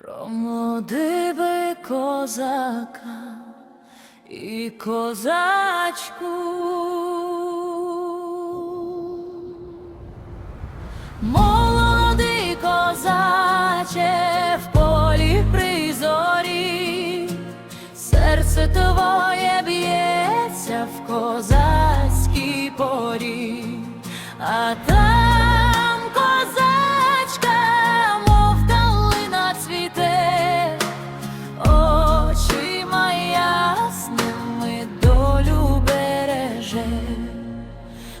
Про молодиби козака і козачку. Молодий козаче в полі при зорі, серце твоє б'ється в козацькій порі, а там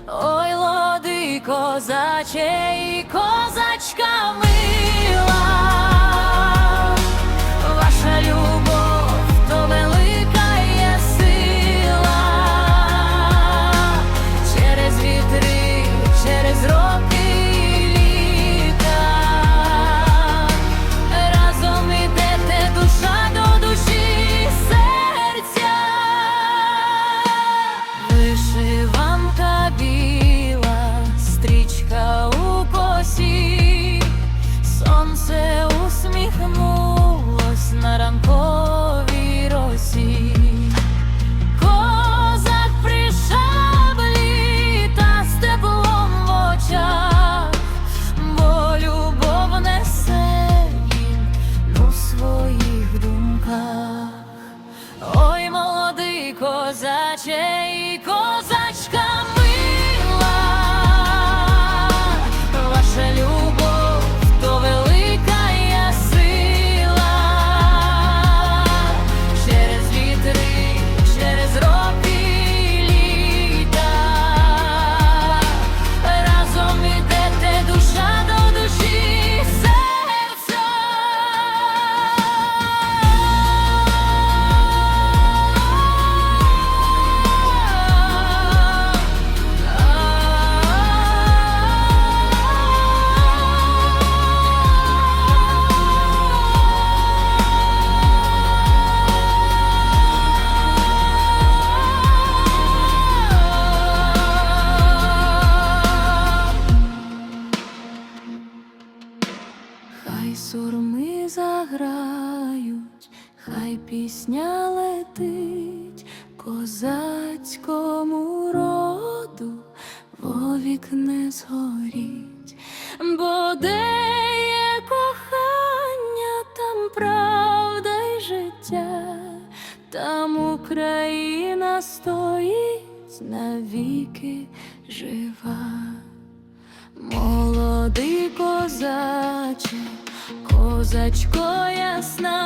Ой, лоди, козаче і козачка Хай сурми заграють, хай пісня летить козацькому роду, вовік не згоріть, бо де є кохання, там правда й життя, там Україна стоїть навіки жива. Молодий козаче, козачко ясна,